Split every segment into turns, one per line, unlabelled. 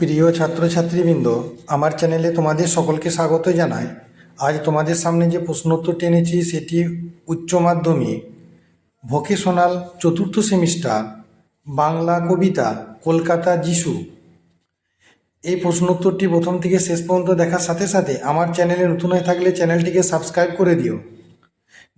প্রিয় ছাত্রছাত্রীবৃন্দ, আমার চ্যানেলে তোমাদের সকলকে স্বাগত জানাই। আজ তোমাদের সামনে যে প্রশ্নোত্তর টেনেছি সেটি উচ্চ মাধ্যমিক, ভোকেশনাল চতুর্থ সেমিস্টার, বাংলা কবিতা, কলকাতা যিশু। এই প্রশ্নোত্তরটি প্রথম থেকে শেষ পর্যন্ত দেখার সাথে সাথে আমার চ্যানেলে নতুন হয়ে থাকলে চ্যানেলটিকে সাবস্ক্রাইব করে দিও।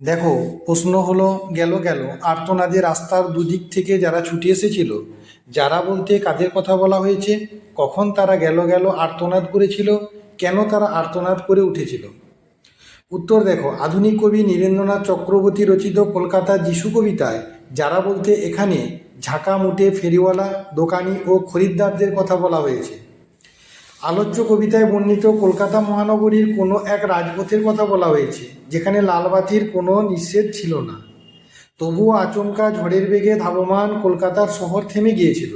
দেখো, প্রশ্ন হলো, গেল গেল। আর্তনাদের রাস্তার দুদিক থেকে যারা ছুটে এসেছিল, যারা বলতে কাদের কথা বলা হয়েছে, কখন তারা গেল গেল আর্তনাদ করেছিল, কেন তারা আর্তনাদ করে উঠেছিল? উত্তর দেখো, আধুনিক কবি নীরেন্দ্রনাথ চক্রবর্তী রচিত কলকাতা যিশু কবিতায়, যারা বলতে এখানে ঝাঁকা মুটে ফেরিওয়ালা, দোকানি ও খরিদ্দারদের কথা বলা হয়েছে। আলোচ্য কবিতায় বর্ণিত কলকাতা মহানগরীর কোনো এক রাজপথের কথা বলা হয়েছে, যেখানে লালবাতির কোনো নিষেধ ছিল না। তবুও আচমকা ঝড়ের বেগে ধাবমান কলকাতার শহর থেমে গিয়েছিল,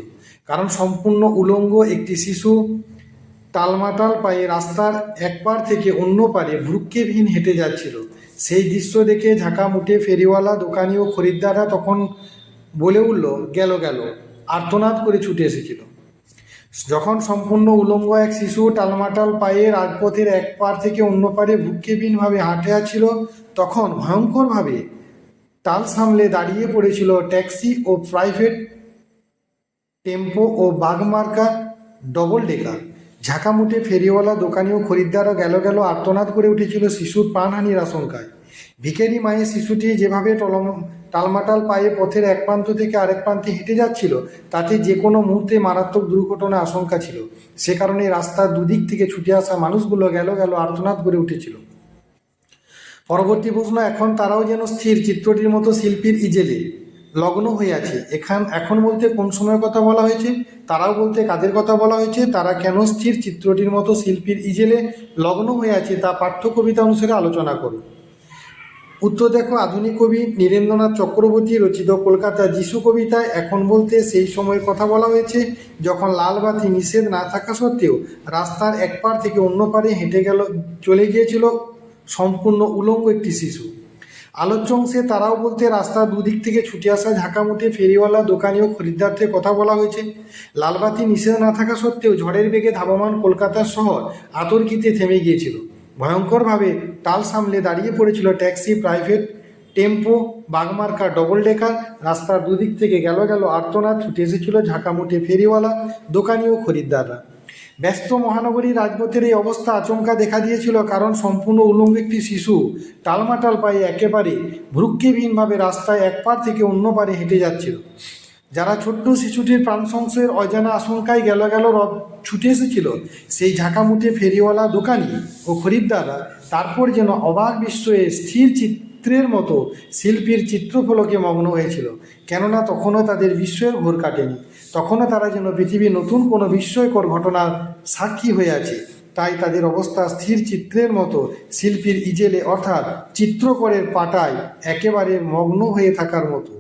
কারণ সম্পূর্ণ উলঙ্গ একটি শিশু টালমাটাল পায়ে রাস্তার এক পার থেকে অন্য পারে ভ্রুক্ষেপহীন হেঁটে যাচ্ছিল। সেই দৃশ্য দেখে ঝাঁকা মুটে ফেরিওয়ালা দোকানি ও খরিদ্দাররা তখন বলে উঠল, গেল গেল। আর্তনাদ করে ছুটে এসেছিল। যখন সম্পূর্ণ উলঙ্গ এক শিশু টালমাটাল পায়ে রাজপথের এক পার থেকে অন্য পারে ভূক্ষেপহীনভাবে হাঁটে ছিল তখন ভয়ঙ্করভাবে তাল সামলে দাঁড়িয়ে পড়েছিল ট্যাক্সি ও প্রাইভেট টেম্পো ও বাগমার্কা ডবল ডেকার। ঝাঁকামুটে ফেরিওয়ালা দোকানি ও খরিদ্দারও গেল গেল আর্তনাদ করে উঠেছিল শিশুর প্রাণহানির আশঙ্কায়। ভিখারি মায়ের শিশুটি যেভাবে টলম, টালমাটাল পায়ে পথের এক প্রান্ত থেকে আরেক প্রান্তে হেঁটে যাচ্ছিল, তাতে যে কোনো মুহূর্তে মারাত্মক দুর্ঘটনার আশঙ্কা ছিল। সে কারণে রাস্তার দুদিক থেকে ছুটে আসা মানুষগুলো গেল গেল আর্তনাদ করে উঠেছিল। পরবর্তী প্রশ্ন, এখন তারাও যেন স্থির, চিত্রটির মতো শিল্পীর ইজেলে লগ্ন হয়ে আছে। এখান, এখন বলতে কোন সময়ের কথা বলা হয়েছে? তারাও বলতে কাদের কথা বলা হয়েছে? তারা কেন স্থির, চিত্রটির মতো শিল্পীর ইজেলে লগ্ন হয়ে আছে তা পাঠ্য কবিতা অনুসারে আলোচনা করো উত্তর দেখো, আধুনিক কবি নীরেন্দ্রনাথ চক্রবর্তী রচিত কলকাতা যিশু কবিতায় এখন বলতে সেই সময়ের কথা বলা হয়েছে, যখন লাল বাতি নিষেধ না থাকা সত্ত্বেও রাস্তার এক পার থেকে অন্য পারে হেঁটে গেল, চলে গিয়েছিল সম্পূর্ণ উলঙ্গ একটি শিশু। আলোচ্য অংশে তারাও বলতে রাস্তার দুদিক থেকে ছুটে আসা ঝাঁকামুটে ফেরিওয়ালা দোকানি ও খরিদ্দারদের কথা বলা হয়েছে। লালবাতি নিষেধ না থাকা সত্ত্বেও ঝড়ের বেগে ধাবমান কলকাতার শহর আতর্কিতে থেমে গিয়েছিল। ভয়ঙ্করভাবে তাল সামলে দাঁড়িয়ে পড়েছিল ট্যাক্সি, প্রাইভেট টেম্পো বাগমার্কা ডবল ডেকার রাস্তার দুদিক থেকে গেল গেল আর্তনাদ, ছুটে এসেছিল ঝাঁকামুটে ফেরিওয়ালা, দোকানি ও খরিদ্দাররা। ব্যস্ত মহানগরী রাজপথের এই অবস্থা আচমকা দেখা দিয়েছিল কারণ সম্পূর্ণ উলঙ্গ একটি শিশু। টালমাটাল পায়ে একেবারে ভ্রুক্ষেপহীনভাবে রাস্তায় এক পার থেকে অন্য পারে হেঁটে যাচ্ছিল। যারা ছোট্ট শিশুটির প্রাণ সংশয়ের অজানা আশঙ্কায় গেল গেল রব ছুটে এসেছিল, সেই ঝাঁকামুটে ফেরিওয়ালা দোকানি ও খরিদ্দাররা তারপর যেন অবাক বিস্ময়ে স্থির চিত্রের মতো শিল্পীর চিত্রফলকে মগ্ন হয়েছিল। কেননা তখনও তাদের বিস্ময়ের ঘোর কাটেনি। তখনও তারা যেন পৃথিবীর নতুন কোনো বিস্ময়কর ঘটনার সাক্ষী হয়ে আছে। তাই তাদের অবস্থা স্থির চিত্রের মতো শিল্পীর ইজেলে অর্থাৎ চিত্রকরের পাটায় একেবারে মগ্ন হয়ে থাকার মতো।